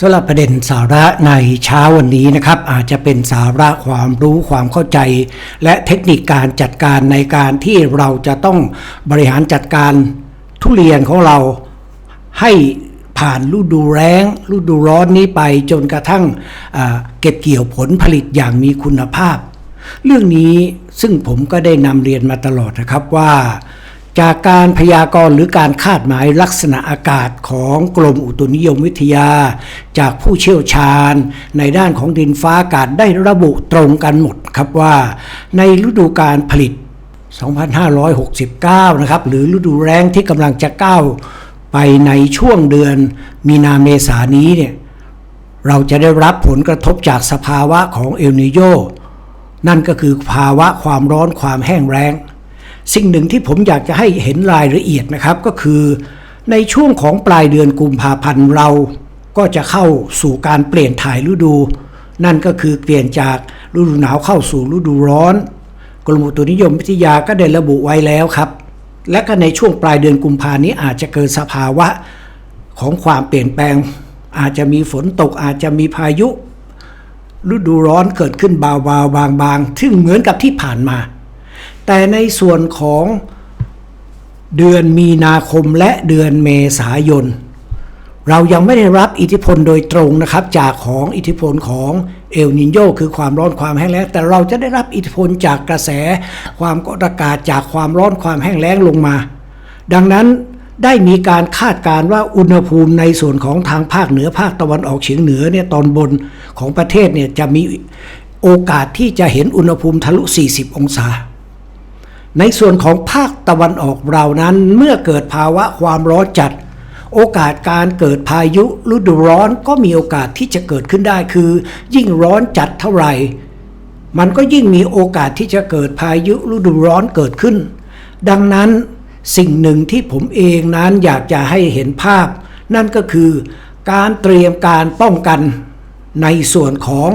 สำหรับประเด็นสาระในเช้าวันนี้นะครับ อาจจะเป็นสาระความรู้ความเข้าใจ และเทคนิคการจัดการในการที่เราจะต้องบริหารจัดการทุเรียนของเราให้ผ่านฤดูแล้งฤดูร้อนนี้ไปจนกระทั่งเก็บเกี่ยวผลผลิตอย่างมีคุณภาพ เรื่องนี้ซึ่งผมก็ได้นำเรียนมาตลอดนะครับว่า จากการพยากรณ์หรือการคาดหมายลักษณะอากาศของกรมอุตุนิยมวิทยา จากผู้เชี่ยวชาญ ในด้านของดินฟ้าอากาศได้ระบุตรงกันหมดครับว่า ในฤดูการผลิต 2569 นะครับ หรือฤดูแล้งที่กำลังจะก้าวไปในช่วงเดือนมีนาเมษานี้เนี่ยเราจะได้รับผลกระทบจากสภาวะของเอลนิโยนั่นก็คือภาวะความร้อนความแห้งแล้ง สิ่งหนึ่งที่ผมอยากจะให้เห็นรายละเอียดนะครับก็คือ ในช่วงของปลายเดือนกุมภาพันธ์เราก็จะเข้าสู่การเปลี่ยนถ่ายฤดู นั่นก็คือเปลี่ยนจากฤดูหนาวเข้าสู่ฤดูร้อน กรมอุตุนิยมวิทยาก็ได้ระบุไว้แล้วครับ และก็ในช่วงปลายเดือนกุมภานี้อาจจะเกิดสภาวะของความเปลี่ยนแปลง อาจจะมีฝนตกอาจจะมีพายุฤดูร้อนเกิดขึ้นเบาๆบางๆ ซึ่งเหมือนกับที่ผ่านมา แต่ในส่วนของเดือนมีนาคมและเดือนเมษายน เรายังไม่ได้รับอิทธิพลโดยตรงนะครับจากของอิทธิพลของเอลนินโยคือความร้อนความแห้งแล้งแต่เราจะได้รับอิทธิพลจากกระแสความกดอากาศจากความร้อนความแห้งแล้งลงมา ดังนั้นได้มีการคาดการณ์ว่าอุณหภูมิในส่วนของทางภาคเหนือภาคตะวันออกเฉียงเหนือเนี่ยตอนบนของประเทศเนี่ยจะมีโอกาสที่จะเห็นอุณหภูมิทะลุ 40 องศา ในส่วนของภาคตะวันออกเรานั้นเมื่อเกิดภาวะความร้อนจัด โอกาสการเกิดพายุฤดูร้อนก็มีโอกาสที่จะเกิดขึ้นได้คือ ยิ่งร้อนจัดเท่าไหร่ มันก็ยิ่งมีโอกาสที่จะเกิดพายุฤดูร้อนเกิดขึ้น ดังนั้นสิ่งหนึ่งที่ผมเองนั้นอยากจะให้เห็นภาพ นั่นก็คือการเตรียมการป้องกันในส่วนของ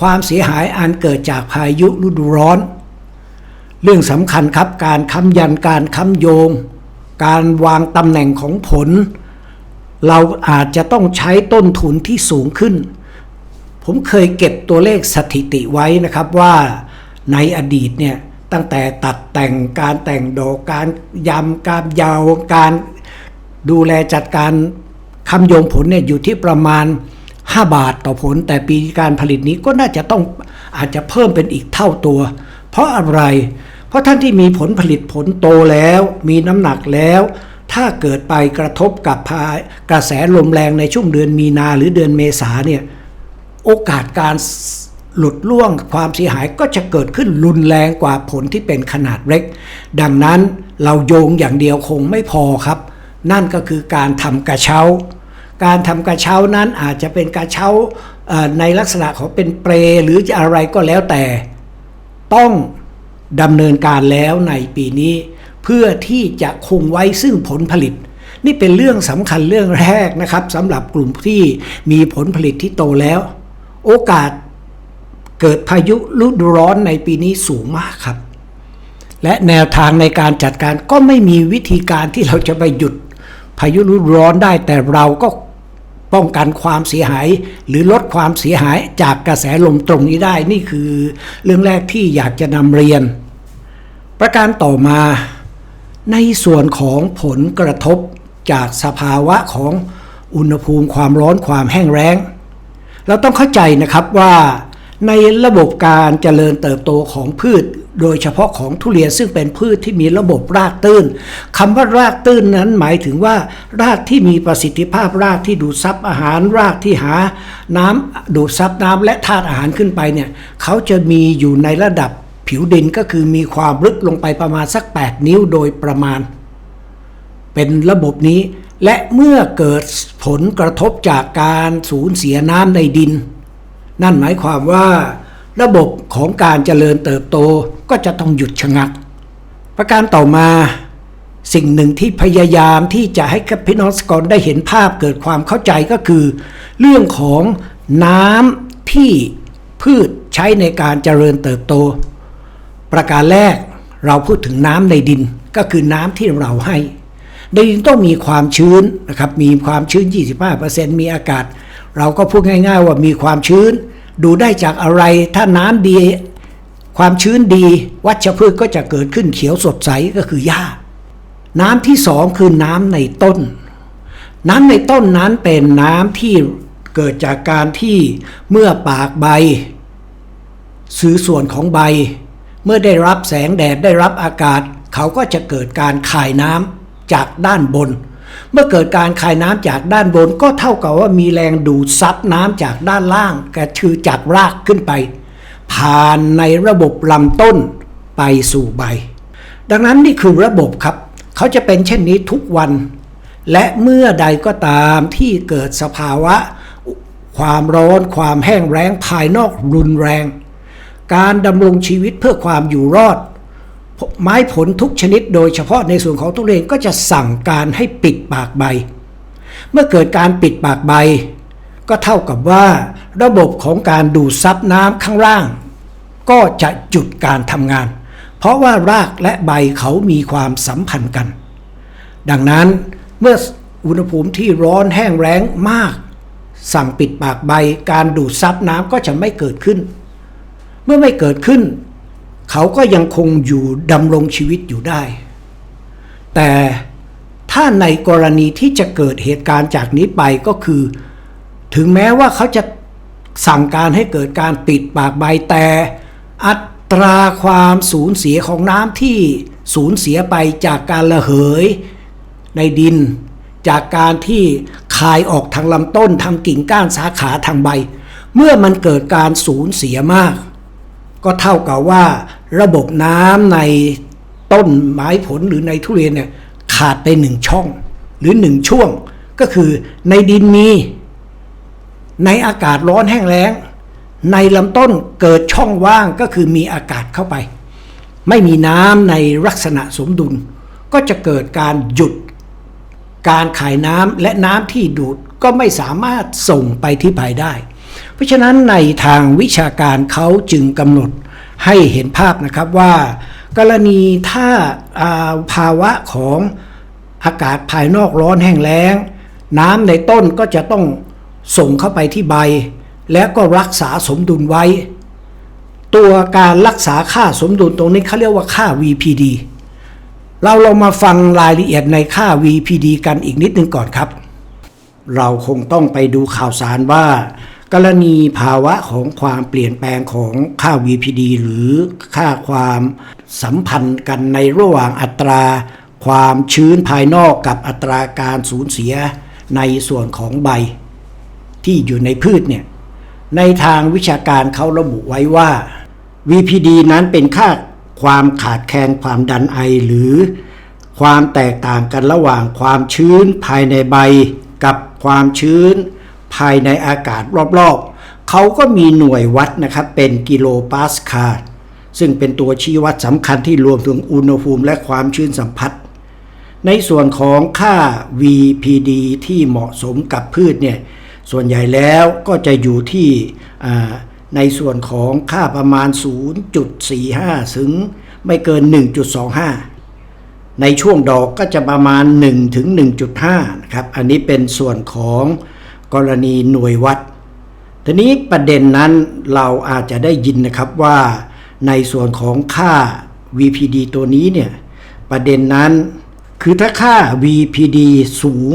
ความเสียหายอันเกิดจากพายุฤดูร้อน เรื่องสำคัญครับการค้ำยันการค้ำโยง การวางตำแหน่งของผล เราอาจจะต้องใช้ต้นทุนที่สูงขึ้น ผมเคยเก็บตัวเลขสถิติไว้นะครับว่าในอดีตเนี่ยตั้งแต่ตัดแต่งการแต่งดอกการยำการยาวการดูแลจัดการคำโยงผลเนี่ยอยู่ที่ประมาณ 5 บาทต่อผล แต่ปีการผลิตนี้ก็น่าจะต้องอาจจะเพิ่มเป็นอีกเท่าตัว เพราะอะไร เพราะท่านที่มีผลผลิตผลโตแล้ว มีน้ำหนักแล้ว ถ้าเกิดไปกระทบกับพากระแสลมแรงในช่วงเดือนมีนาหรือเดือนเมษาเนี่ยโอกาสการหลุดล่วงความเสียหายก็จะเกิดขึ้นรุนแรงกว่าผลที่เป็นขนาดเล็ก ดังนั้นเราโยงอย่างเดียวคงไม่พอครับ นั่นก็คือการทำกระเช้า การทำกระเช้านั้นอาจจะเป็นกระเช้าในลักษณะของเป็นเปรหรือจะอะไรก็แล้วแต่ ต้อง ดำเนินการแล้วในปีนี้ เพื่อที่จะคงไว้ซึ่งผลผลิต นี่เป็นเรื่องสำคัญเรื่องแรกนะครับสำหรับกลุ่มที่มีผลผลิตที่โตแล้ว โอกาสเกิดพายุฤดูร้อนในปีนี้สูงมากครับ และแนวทางในการจัดการก็ไม่มีวิธีการที่เราจะไปหยุดพายุฤดูร้อนได้แต่เราก็ป้องกันความเสียหายหรือลดความเสียหายจากกระแสลมตรงนี้ได้นี่คือเรื่องแรกที่อยากจะนำเรียน ประการต่อมาในส่วนของผลกระทบจากสภาวะของอุณหภูมิความร้อนความแห้งแล้ง เราต้องเข้าใจนะครับว่าในระบบการเจริญเติบโตของพืช โดยเฉพาะของทุเรียนซึ่งเป็นพืชที่มีระบบรากตื้นคำว่ารากตื้นนั้นหมายถึงว่ารากที่มีประสิทธิภาพรากที่ดูดซับอาหารรากที่หาน้ำดูดซับน้ำและธาตุอาหารขึ้นไปเนี่ยเขาจะมีอยู่ในระดับ ผิวดินก็คือมีความลึกลงไปประมาณสัก 8 นิ้วโดยประมาณ เป็นระบบนี้ และเมื่อเกิดผลกระทบจากการสูญเสียน้ำในดิน นั่นหมายความว่า ระบบของการเจริญเติบโตก็จะต้องหยุดชะงัก ประการต่อมาสิ่งหนึ่งที่พยายามที่จะให้กับพี่น้องสกอรได้เห็นภาพเกิดความเข้าใจก็คือ เรื่องของน้ำที่พืชใช้ในการเจริญเติบโต ประการแรกเราพูดถึงน้ำในดินก็คือน้ำที่เราให้ ในดินต้องมีความชื้นนะครับมีความชื้น 25%มีอากาศ เราก็พูดง่าย ๆ ว่ามีความชื้น ดูได้จากอะไร ถ้าน้ำดี ความชื้นดี วัชพืชก็จะเกิดขึ้นเขียวสดใสก็คือหญ้า น้ำที่สองคือน้ำในต้น น้ำในต้นนั้นเป็นน้ำที่เกิดจากการที่เมื่อปากใบ ซื้อส่วนของใบ เมื่อได้รับแสงแดดได้รับอากาศ เขาก็จะเกิดการคายน้ำจากด้านบน เมื่อเกิดการคายน้ำจากด้านบนก็เท่ากับว่ามีแรงดูดซับน้ำจากด้านล่างกระชือจากรากขึ้นไป ผ่านในระบบลำต้นไปสู่ใบ ดังนั้นนี่คือระบบครับ เขาจะเป็นเช่นนี้ทุกวัน และเมื่อใดก็ตามที่เกิดสภาวะ ความร้อนความแห้งแล้งภายนอกรุนแรง การดำรงชีวิตเพื่อความอยู่รอด ไม้ผลทุกชนิดโดยเฉพาะในส่วนของทุเรียนก็จะสั่งการให้ปิดปากใบ เมื่อเกิดการปิดปากใบ ก็เท่ากับว่า ระบบของการดูดซับน้ำข้างล่าง ก็จะหยุดการทำงาน เพราะว่ารากและใบเขามีความสัมพันธ์กัน ดังนั้นเมื่ออุณหภูมิที่ร้อนแห้งแล้งมาก สั่งปิดปากใบ การดูดซับน้ำก็จะไม่เกิดขึ้น เมื่อไม่เกิดขึ้น เขาก็ยังคงอยู่ดำรงชีวิตอยู่ได้ แต่ถ้าในกรณีที่จะเกิดเหตุการณ์จากนี้ไปก็คือ ถึงแม้ว่าเขาจะสั่งการให้เกิดการปิดปากใบแต่อัตราความสูญเสียของน้ำที่สูญเสียไปจากการระเหย ในดิน จากการที่คายออกทางลำต้นทางกิ่งก้านสาขาทางใบ เมื่อมันเกิดการสูญเสียมาก ก็เท่ากับว่าระบบน้ำในต้นไม้ผลหรือในทุเรียนเนี่ยขาดไปหนึ่งช่อง หรือหนึ่งช่วง ก็คือในดินมี ในอากาศร้อนแห้งแล้ง ในลำต้นเกิดช่องว่างก็คือมีอากาศเข้าไป ไม่มีน้ำในลักษณะสมดุล ก็จะเกิดการหยุด การขายน้ำและน้ำที่ดูดก็ไม่สามารถส่งไปที่ใบได้ ราะฉะนั้นในทางวิชาการเขาจึงกำหนดให้เห็นภาพนะครับว่า กรณีถ้าาภาวะของอากาศภายนอกร้อนแห้งแล้ง น้ำในต้นก็จะต้องส่งเข้าไปที่ใบ แล้วก็รักษาสมดุลไว้ ตัวการรักษาค่าสมดุลตรงนี้เขาเรียกว่าค่า VPD เราลองมาฟังรายละเอียดในค่า VPD กันอีกนิดนึงก่อนครับ เราคงต้องไปดูข่าวสารว่า กรณีภาวะของความเปลี่ยนแปลงของค่า VPD หรือค่าความสัมพันธ์กันในระหว่างอัตรา ความชื้นภายนอกกับอัตราการสูญเสียในส่วนของใบ ที่อยู่ในพืชเนี่ยในทางวิชาการเขาระบุไว้ว่า VPD นั้นเป็นค่าความขาดแคลนความดันไอหรือความแตกต่างกันระหว่างความชื้นภายในใบกับความชื้น ภายในอากาศรอบๆ เขาก็มีหน่วยวัดนะครับ เป็นกิโลปาสคาลซึ่งเป็นตัวชี้วัดสำคัญที่รวมถึงอุณหภูมิและความชื้นสัมผัส ในส่วนของค่า VPD ที่เหมาะสมกับพืชเนี่ย ส่วนใหญ่แล้วก็จะอยู่ที่ในส่วนของค่าประมาณ 0.45 ถึงไม่เกิน 1.25 ในช่วงดอกก็จะประมาณ1ถึง1.5 นะครับ อันนี้เป็นส่วนของ กรณีหน่วยวัด ทีนี้ประเด็นนั้นเราอาจจะได้ยินนะครับว่าในส่วนของค่า VPD ตัวนี้เนี่ยประเด็นนั้นคือถ้าค่า VPD สูง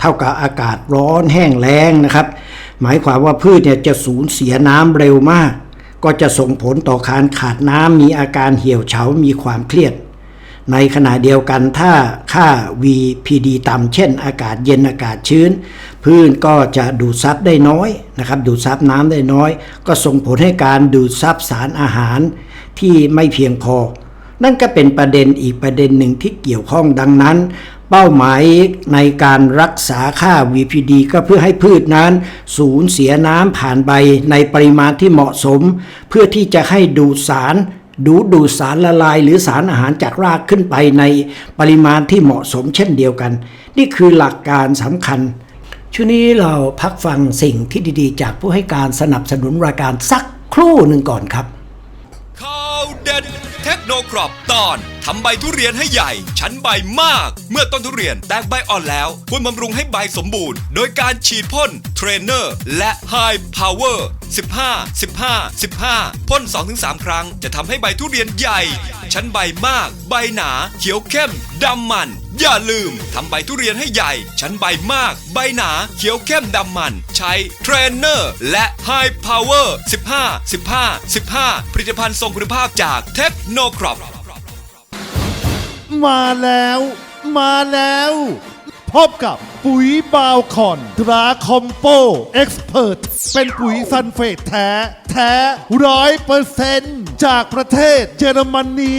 เท่ากับอากาศร้อนแห้งแล้งนะครับ หมายความว่าพืชเนี่ยจะสูญเสียน้ำเร็วมาก ก็จะส่งผลต่อการขาดน้ำมีอาการเหี่ยวเฉา มีความเครียด ในขณะเดียวกันถ้าค่า VPD ต่ำเช่น อากาศเย็นอากาศชื้น พืชก็จะดูดซับได้น้อยนะครับ ดูดซับน้ำได้น้อย ก็ส่งผลให้การดูดซับสารอาหารที่ไม่เพียงพอ นั่นก็เป็นประเด็นอีกประเด็นหนึ่งที่เกี่ยวข้องดังนั้น เป้าหมายในการรักษาค่า VPD ก็เพื่อให้พืชนั้น สูญเสียน้ำผ่านใบในปริมาณที่เหมาะสม เพื่อที่จะให้ดูดสารดูดดูดสารละลาย หรือสารอาหารจากรากขึ้นไปในปริมาณที่เหมาะสมเช่นเดียวกัน นี่คือหลักการสำคัญ ช่วงนี้เราพักฟังสิ่งที่ดีๆ จากผู้ให้การสนับสนุนรายการสักครู่หนึ่งก่อนครับ ข่าวเด็ดเทคโนโครอบตอนทำใบทุเรียนให้ใหญ่ ชั้นใบมาก เมื่อต้นทุเรียนแตกใบอ่อนแล้วควรบำรุงให้ใบสมบูรณ์ โดยการฉีดพ่นเทรนเนอร์ และไฮพาวเวอร์ 15 15 15พ่น 2-3 ครั้งจะทำให้ใบทุเรียนใหญ่ ชั้นใบมาก ใบหนา เขียวเข้มดำมัน อย่าลืมทำใบทุเรียนให้ใหญ่ ชั้นใบมาก ใบหนา เขียวเข้มดำมัน ใช้เทรนเนอร์ และ High Power 15 15 15 ผลิตภัณฑ์ทรงคุณภาพจากเทคโนครอปมาแล้ว มาแล้ว พบกับ ปุ๋ยบาวคอนตราคอมโปเอ็กซ์เพรสเป็นปุ๋ยซันเฟตแท้ แท้ร้อยเปอร์เซนต์จากประเทศเยอรมนี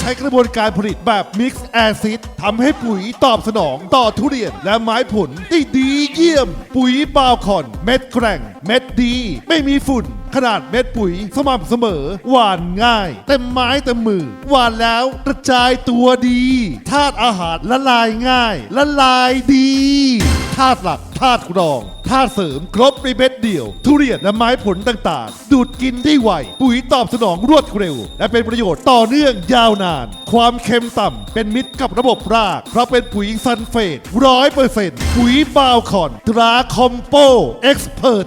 ใช้กระบวนการผลิตแบบมิกซ์แอซิดทำให้ปุ๋ยตอบสนองต่อทุเรียนและไม้ผลได้ดีเยี่ยม ปุ๋ยบาวคอน เม็ดแกร่ง เม็ดดี ไม่มีฝุ่น ขนาดเม็ดปุ๋ย สม่ำเสมอ หวานง่าย เต็มไม้เต็มมือ หวานแล้วกระจายตัวดีธาตุอาหารละลายง่าย ละลายดีธาตุหลักธาตุรองธาตุเสริมครบในเม็ดเดียว ทุเรียนและไม้ผลต่างๆ ดูดกินได้ไว ปุ๋ยตอบสนองรวดเร็ว และเป็นประโยชน์ต่อเนื่องยาวนาน ความเค็มต่ำ เป็นมิตรกับระบบราก เพราะเป็นปุ๋ยซันเฟตร้อยเปอร์เซ็นต์ปุ๋ยบาวคอนตราคอมโปเอ็กซ์เพรส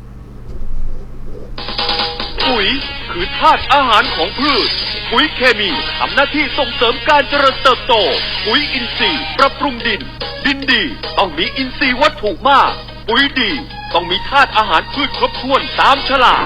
ปุ๋ย คือธาตุอาหารของพืช ปุ๋ยเคมีทำหน้าที่ส่งเสริมการเจริญเติบโต ปุ๋ยอินทรีย์ปรับปรุงดิน ดินดีต้องมีอินทรีย์วัตถุมาก ปุ๋ยดีต้องมีธาตุอาหารพืชครบถ้วนตามฉลาก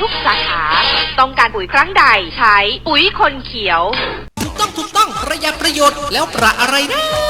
ทุกสาขา ต้องการปุ๋ยครั้งใดใช้ปุ๋ยคนเขียว ถูกต้องถูกต้องประหยัดประโยชน์แล้วประอะไรนะ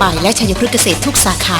ไปและชัยพฤกษ์เกษตรทุกสาขา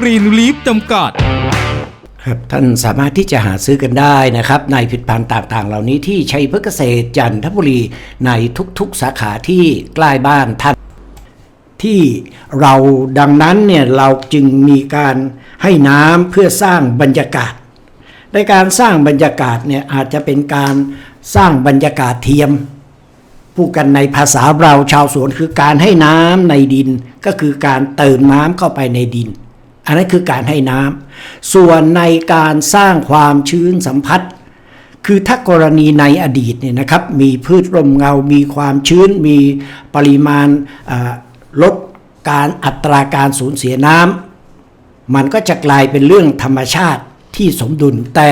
กรีนลีฟจำกัด ครับท่านสามารถที่จะหาซื้อกันได้นะครับ ในผลิตภัณฑ์ต่างๆ เหล่านี้ที่ชัยพฤกษเกษตรจันทบุรีในทุกๆสาขาที่ใกล้บ้านท่าน ที่เราดังนั้นเนี่ยเราจึงมีการให้น้ำเพื่อสร้างบรรยากาศ ในการสร้างบรรยากาศเนี่ยอาจจะเป็นการสร้างบรรยากาศเทียมพูดกันในภาษาเราชาวสวนคือการให้น้ำในดินก็คือการเติมน้ำเข้าไปในดิน อันนั้นคือการให้น้ำส่วนในการสร้างความชื้นสัมผัส คือถ้ากรณีในอดีตเนี่ยนะครับมีพืชร่มเงา มีความชื้น มีปริมาณลดการอัตราการสูญเสียน้ำมันก็จะกลายเป็นเรื่องธรรมชาติที่สมดุล แต่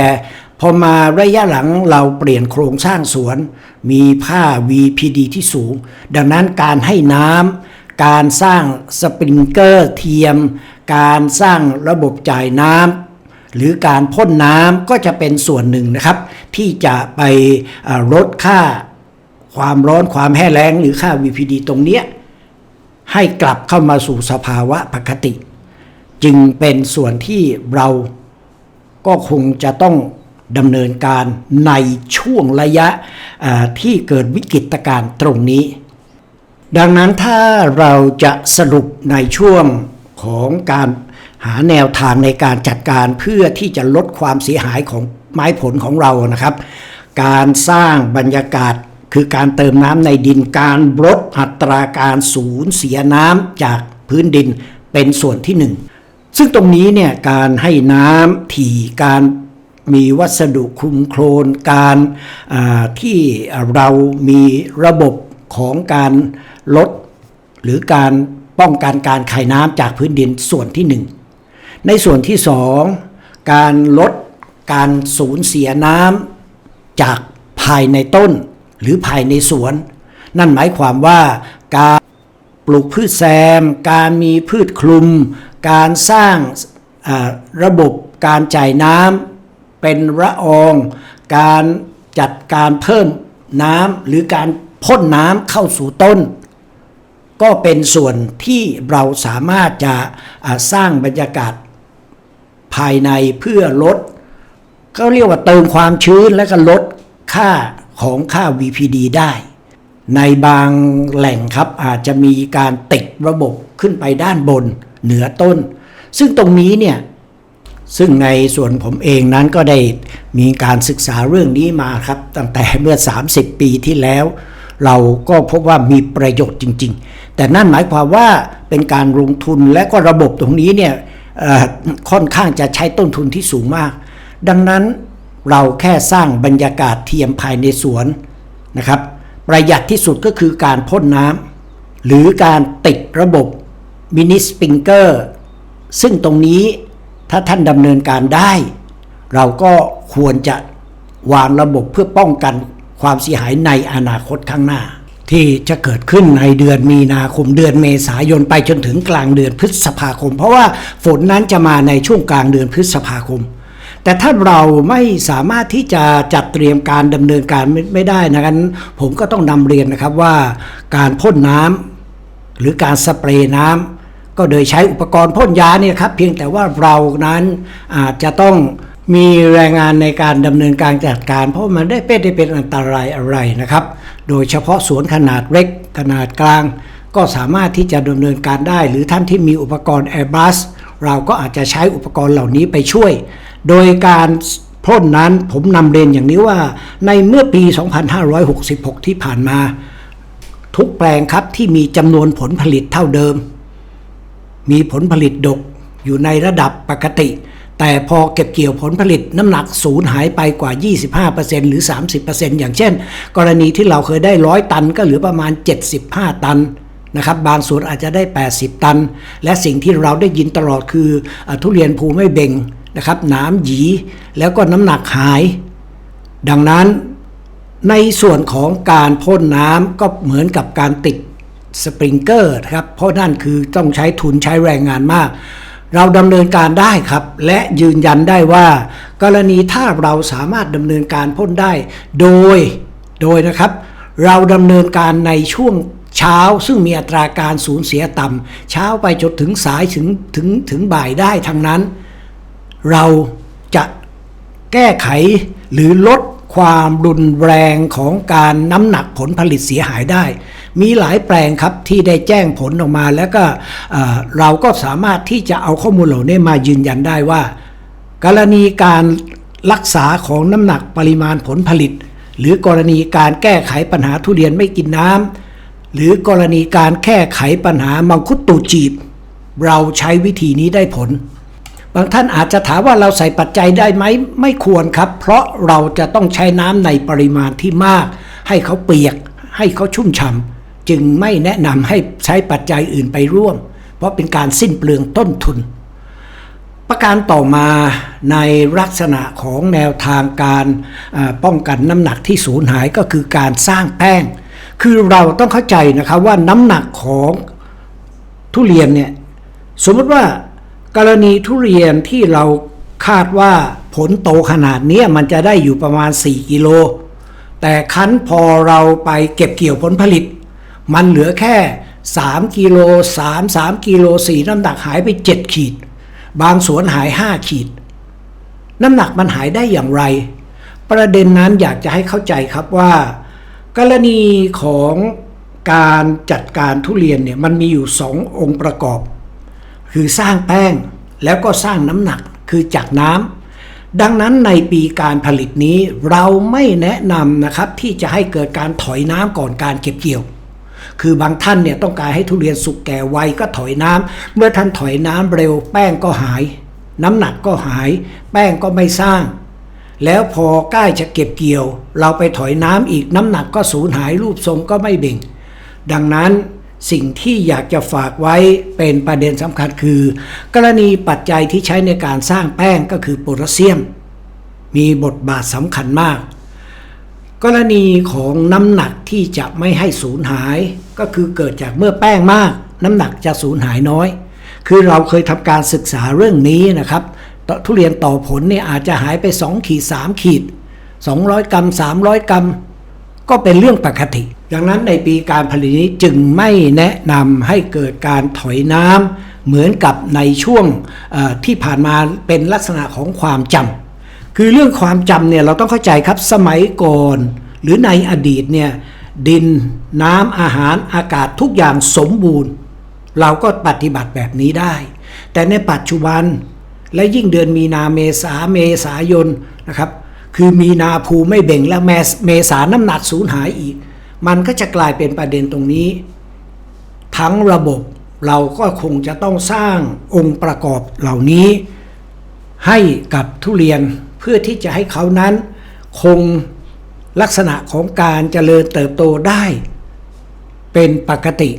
พอมาระยะหลังเราเปลี่ยนโครงสร้างสวน มีผ้า VPD ที่สูง ดังนั้นการให้น้ำ การสร้างสปริงเกอร์เทียม การสร้างระบบจ่ายน้ำหรือการพ่นน้ำก็จะเป็นส่วนหนึ่งนะครับ ที่จะไปลดค่าความร้อนความแห้งแล้ง หรือค่า VPD ตรงเนี้ยให้กลับเข้ามาสู่สภาวะปกติ จึงเป็นส่วนที่เราก็คงจะต้องดำเนินการในช่วงระยะที่เกิดวิกฤตการณ์ตรงนี้ ดังนั้นถ้าเราจะสรุปในช่วงของการหาแนวทางในการจัดการเพื่อที่จะลดความเสียหายของไม้ผลของเรานะครับ การสร้างบรรยากาศคือการเติมน้ำในดินการลดอัตราการสูญเสียน้ำจากพื้นดินเป็นส่วนที่หนึ่งซึ่งตรงนี้เนี่ยการให้น้ำถี่การมีวัสดุคลุมโคลนการที่เรามีระบบของการ ลดหรือการป้องกันการขายน้ำจากพื้นดินส่วนที่หนึ่งในส่วนที่สองการลดการสูญเสียน้ำจากภายในต้นหรือภายในสวน นั่นหมายความว่าการปลูกพืชแซม การมีพืชคลุม การสร้างระบบการจ่ายน้ำเป็นระออง การจัดการเพิ่มน้ำหรือการพ่นน้ำเข้าสู่ต้น ก็เป็นส่วนที่เราสามารถจะสร้างบรรยากาศภายในเพื่อลด ก็เรียกว่าเติมความชื้นและก็ลดค่าของค่า VPD ได้ ในบางแหล่งครับอาจจะมีการติดระบบขึ้นไปด้านบนเหนือต้น ซึ่งตรงนี้เนี่ยซึ่งในส่วนผมเองนั้นก็ได้มีการศึกษาเรื่องนี้มาครับ ตั้งแต่เมื่อ 30 ปีที่แล้ว เราก็พบว่ามีประโยชน์จริง ๆ แต่นั่นหมายความว่าเป็นการลงทุนและก็ระบบตรงนี้เนี่ยค่อนข้างจะใช้ต้นทุนที่สูงมาก ดังนั้นเราแค่สร้างบรรยากาศเทียมภายในสวนนะครับ ประหยัดที่สุดก็คือการพ่นน้ำหรือการติดระบบมินิสปริงเกอร์ซึ่งตรงนี้ถ้าท่านดำเนินการได้ เราก็ควรจะวางระบบเพื่อป้องกันความเสียหายในอนาคตข้างหน้า ที่จะเกิดขึ้นในเดือนมีนาคมเดือนเมษายนไปจนถึงกลางเดือนพฤษภาคม เพราะว่าฝนนั้นจะมาในช่วงกลางเดือนพฤษภาคม แต่ถ้าเราไม่สามารถที่จะจัดเตรียมการดำเนินการไม่ไม่ได้นะงั้น ผมก็ต้องนำเรียนนะครับว่าการพ่นน้ำหรือการสเปรย์น้ำก็โดยใช้อุปกรณ์พ่นยาเนี่ยครับเพียงแต่ว่าเรานั้นอาจจะต้อง มีแรงงานในการดำเนินการจัดการ เพราะมันได้เป็นได้เป็นอันตรายอะไรนะครับ โดยเฉพาะสวนขนาดเล็ก ขนาดกลาง ก็สามารถที่จะดำเนินการได้ หรือท่านที่มีอุปกรณ์ Airbus เราก็อาจจะใช้อุปกรณ์เหล่านี้ไปช่วย โดยการพ่นนั้นผมนำเรียนอย่างนี้ว่าในเมื่อปี 2566 ที่ผ่านมา ทุกแปลงครับที่มีจำนวนผลผลิตเท่าเดิม มีผลผลิตดกอยู่ในระดับปกติ แต่พอเก็บเกี่ยวผลผลิตน้ำหนักศูนย์หายไปกว่า 25%หรือ 30%อย่างเช่น กรณีที่เราเคยได้ 100 ตันก็เหลือประมาณ 75 ตันนะครับบางส่วนอาจจะได้ 80 ตัน และสิ่งที่เราได้ยินตลอดคืออทุเรียนภูไม่เบ่งนะครับนามหยีแล้วก็น้ำหนักหาย ดังนั้นในส่วนของการพ่นน้ำก็เหมือนกับการติดสปริงเกอร์ครับเพราะนั่นคือต้องใช้ทุนใช้แรงงานมาก เราดำเนินการได้ครับ และยืนยันได้ว่า กรณีถ้าเราสามารถดำเนินการพ่นได้ โดยโดยนะครับ เราดำเนินการในช่วงเช้าซึ่งมีอัตราการสูญเสียต่ำเช้าไปจนถึงสายถึงถึงถึงบ่ายได้ทั้งนั้น เราจะแก้ไขหรือลด ความรุนแรงของการน้ำหนักผลผลิตเสียหายได้ มีหลายแปลงครับที่ได้แจ้งผลออกมา แล้วก็เราก็สามารถที่จะเอาข้อมูลเหล่านี้มายืนยันได้ว่า กรณีการรักษาของน้ำหนักปริมาณผลผลิต หรือกรณีการแก้ไขปัญหาทุเรียนไม่กินน้ำหรือกรณีการแก้ไขปัญหามังคุดตูจีบ เราใช้วิธีนี้ได้ผล บางท่านอาจจะถามว่าเราใส่ปัจจัยได้ไหมไม่ควรครับ เพราะเราจะต้องใช้น้ำในปริมาณที่มาก ให้เขาเปียก ให้เขาชุ่มฉ่ำจึงไม่แนะนำให้ใช้ปัจจัยอื่นไปร่วม เพราะเป็นการสิ้นเปลืองต้นทุน ประการต่อมาในลักษณะของแนวทางการป้องกันน้ำหนักที่สูญหายก็คือการสร้างแป้ง คือเราต้องเข้าใจนะครับว่าน้ำหนักของทุเรียนเนี่ยสมมติว่า กรณีทุเรียนที่เราคาดว่าผลโตขนาดนี้มันจะได้อยู่ประมาณ 4 กิโล แต่คั้นพอเราไปเก็บเกี่ยวผลผลิต มันเหลือแค่ 3 กิโล 3 3 กิโล 4 น้ำหนักหายไป 7 ขีด บางสวนหาย 5 ขีด น้ำหนักมันหายได้อย่างไร ประเด็นนั้นอยากจะให้เข้าใจครับว่า กรณีของการจัดการทุเรียนเนี่ยมันมีอยู่สององค์ประกอบ คือสร้างแป้งแล้วก็สร้างน้ำหนักคือจากน้ำดังนั้นในปีการผลิตนี้เราไม่แนะนำนะครับที่จะให้เกิดการถอยน้ำก่อนการเก็บเกี่ยว คือบางท่านเนี่ยต้องการให้ทุเรียนสุกแก่ไวก็ถอยน้ำเมื่อท่านถอยน้ำเร็วแป้งก็หาย น้ำหนักก็หาย แป้งก็ไม่สร้าง แล้วพอใกล้จะเก็บเกี่ยว เราไปถอยน้ำอีกน้ำหนักก็สูญหายรูปทรงก็ไม่เบ่ง ดังนั้น สิ่งที่อยากจะฝากไว้เป็นประเด็นสำคัญคือ กรณีปัจจัยที่ใช้ในการสร้างแป้งก็คือโพแทสเซียม มีบทบาทสำคัญมาก กรณีของน้ำหนักที่จะไม่ให้สูญหาย ก็คือเกิดจากเมื่อแป้งมาก น้ำหนักจะสูญหายน้อย คือเราเคยทำการศึกษาเรื่องนี้นะครับตทุเรียนต่อผลเนี่ยอาจจะหายไป 2 ขีด 3 ขีด 200 กรัม 300 กรัม ก็เป็นเรื่องปกติ ดังนั้นในปีการผลิตนี้จึงไม่แนะนำให้เกิดการถอยน้ำเหมือนกับในช่วงที่ผ่านมาเป็นลักษณะของความจำคือเรื่องความจำเนี่ยเราต้องเข้าใจครับสมัยก่อน หรือในอดีตเนี่ยดินน้ำอาหารอากาศทุกอย่างสมบูรณ์ เราก็ปฏิบัติแบบนี้ได้ แต่ในปัจจุบันและยิ่งเดือนมีนาเมษาเมษายนนะครับ คือมีนาภูไม่เบ่งแล้วเมษเมษาน้ำหนักสูญหายอีก มันก็จะกลายเป็นประเด็นตรงนี้ ทั้งระบบเราก็คงจะต้องสร้างองค์ประกอบเหล่านี้ ให้กับทุเรียนเพื่อที่จะให้เขานั้น คงลักษณะของการเจริญเติบโตได้ เป็นปกติ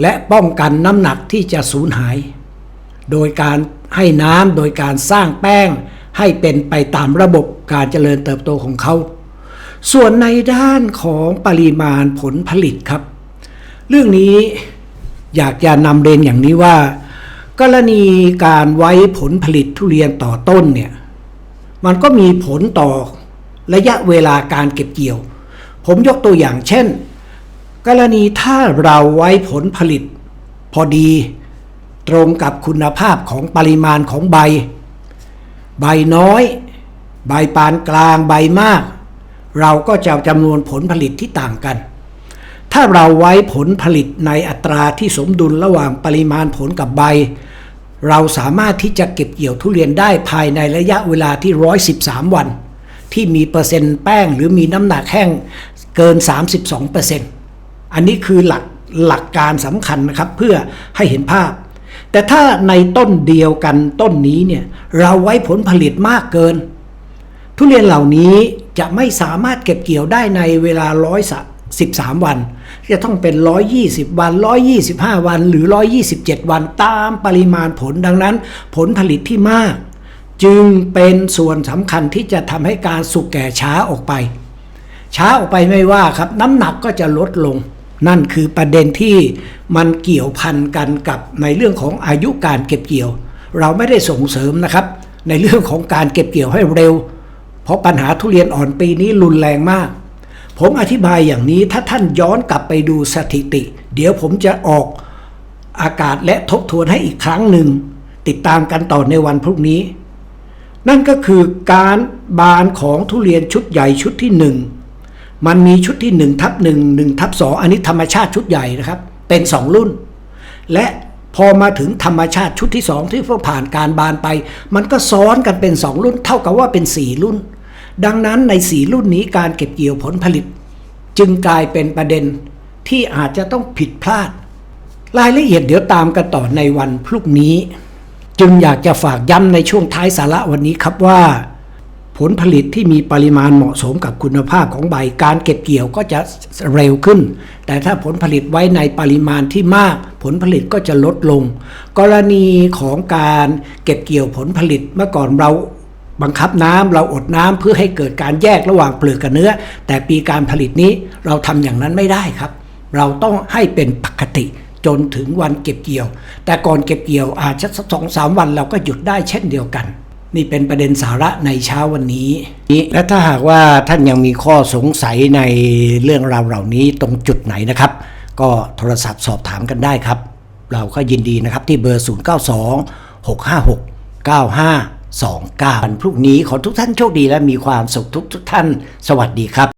และป้องกันน้ำหนักที่จะสูญหาย โดยการให้น้ำโดยการสร้างแป้ง ให้เป็นไปตามระบบการเจริญเติบโตของเขา ส่วนในด้านของปริมาณผลผลิตครับ เรื่องนี้อยากจะนำเรียนอย่างนี้ว่า กรณีการไว้ผลผลิตทุเรียนต่อต้นเนี่ยมันก็มีผลต่อระยะเวลาการเก็บเกี่ยว ผมยกตัวอย่างเช่น กรณีถ้าเราไว้ผลผลิต พอดี ตรงกับคุณภาพของปริมาณของใบ ใบน้อย ใบปานกลางใบมาก เราก็จะจำนวนผลผลิตที่ต่างกัน ถ้าเราไว้ผลผลิตในอัตราที่สมดุลระหว่างปริมาณผลกับใบ เราสามารถที่จะเก็บเกี่ยวทุเรียนได้ภายในระยะเวลาที่ 113 วัน ที่มีเปอร์เซ็นต์แป้งหรือมีน้ำหนักแห้งเกิน 32เปอร์เซ็นต์อันนี้คือหลักหลักการสำคัญนะครับเพื่อให้เห็นภาพ แต่ถ้าในต้นเดียวกันต้นนี้เนี่ยเราไว้ผลผลิตมากเกิน ทุเรียนเหล่านี้จะไม่สามารถเก็บเกี่ยวได้ในเวลา113วัน จะต้องเป็น 120 วัน 125 วัน หรือ 127 วันตามปริมาณผลดังนั้น ผลผลิตที่มาก จึงเป็นส่วนสำคัญที่จะทำให้การสุกแก่ช้าออกไป ช้าออกไปไม่ว่าครับน้ำหนักก็จะลดลง นั่นคือประเด็นที่มันเกี่ยวพันกันกับในเรื่องของอายุการเก็บเกี่ยว เราไม่ได้ส่งเสริมนะครับ ในเรื่องของการเก็บเกี่ยวให้เร็ว เพราะปัญหาทุเรียนอ่อนปีนี้รุนแรงมาก ผมอธิบายอย่างนี้ถ้าท่านย้อนกลับไปดูสถิติ เดี๋ยวผมจะออกอากาศและทบทวนให้อีกครั้งหนึ่ง ติดตามกันต่อในวันพรุ่งนี้ นั่นก็คือการบานของทุเรียนชุดใหญ่ชุดที่หนึ่ง มันมีชุดที่1ทับ1 1ทับ2อันนี้ธรรมชาติชุดใหญ่นะครับ เป็น 2 รุ่น และพอมาถึงธรรมชาติชุดที่ 2 ที่เพิ่งผ่านการบานไป มันก็ซ้อนกันเป็น 2 รุ่น เท่ากับว่าเป็น 4 รุ่น ดังนั้นใน 4 รุ่นนี้การเก็บเกี่ยวผลผลิต จึงกลายเป็นประเด็นที่อาจจะต้องผิดพลาด รายละเอียดเดี๋ยวตามกันต่อในวันพรุ่งนี้ จึงอยากจะฝากย้ำในช่วงท้ายสาระวันนี้ครับว่า ผลผลิตที่มีปริมาณเหมาะสมกับคุณภาพของใบ การเก็บเกี่ยวก็จะเร็วขึ้น แต่ถ้าผลผลิตไว้ในปริมาณที่มาก ผลผลิตก็จะลดลง กรณีของการเก็บเกี่ยวผลผลิตเมื่อก่อนเราบังคับน้ำเราอดน้ำเพื่อให้เกิดการแยกระหว่างเปลือกกับเนื้อ แต่ปีการผลิตนี้เราทำอย่างนั้นไม่ได้ครับ เราต้องให้เป็นปกติจนถึงวันเก็บเกี่ยว แต่ก่อนเก็บเกี่ยวอาจจะสองสามวันเราก็หยุดได้เช่นเดียวกัน นี่เป็นประเด็นสาระในเช้าวันนี้ และถ้าหากว่าท่านยังมีข้อสงสัยในเรื่องราวเหล่านี้ตรงจุดไหนนะครับ ก็โทรศัพท์สอบถามกันได้ครับ เราก็ยินดีนะครับที่เบอร์ 092 656 9529วันพรุ่งนี้ขอทุกท่านโชคดีและมีความสุขทุกทุกท่าน สวัสดีครับ